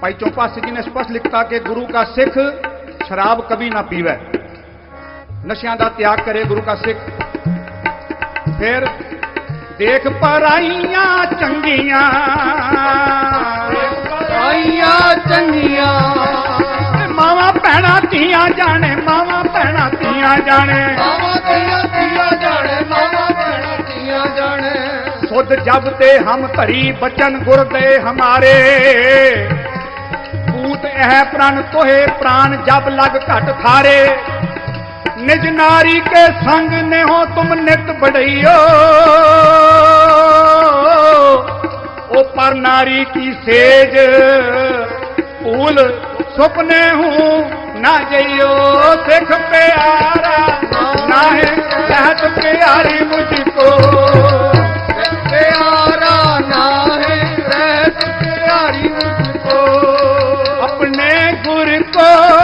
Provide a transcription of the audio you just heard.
ਭਾਈ ਚੋਪਾ ਸਿੰਘ ਜੀ ਨੇ ਸਪਸ਼ਟ ਲਿਖਤਾ ਕਿ ਗੁਰੂ ਕਾ ਸਿੱਖ ਸ਼ਰਾਬ ਕਦੀ ਨਾ ਪੀਵੇ। ਨਸ਼ਿਆਂ ਦਾ ਤਿਆਗ ਕਰੇ ਗੁਰੂ ਕਾ ਸਿੱਖ। ਫਿਰ ਦੇਖ ਪਰਾਈਆਂ ਚੰਗੀਆਂ। ਪਰਾਈਆਂ ਚੰਗੀਆਂ। ਮਾਵਾ ਭੈਣਾ ਧੀਆਂ ਜਾਣੇ ਮਾਵਾ ਭੈਣਾ ਧੀਆਂ ਜਾਣੇ। ਮਾਵਾ ਭੈਣਾ ਧੀਆਂ ਜਾਣੇ ਮਾਵਾ ਭੈਣਾ ਧੀਆਂ ਜਾਣੇ। ਸੁਧ ਜਬ ਤੇ ਹਮ ਧਰੀ ਬਚਨ ਗੁਰ ਦੇ ਹਮਾਰੇ। ਕਹਿ ਪ੍ਰਣ ਤੋਹੇ ਪ੍ਰਾਨ ਜਬ ਲਗ ਘਟ ਥਾਰੇ ਨਿਜ ਨਾਰੀ ਕੇ ਸੰਗ ਨੇ ਹੋ ਤੁਮ ਨਿਤ ਬੜਈਓ ਉਹ ਪਰ ਨਾਰੀ ਕੀ ਸੇਜ, ਭੂਲ ਸੁਪਨੇ ਹੂੰ ਨਾ ਜਈਓ। ਸਿੱਖ ਪਿਆਰਾ, ਨਾਹੇ को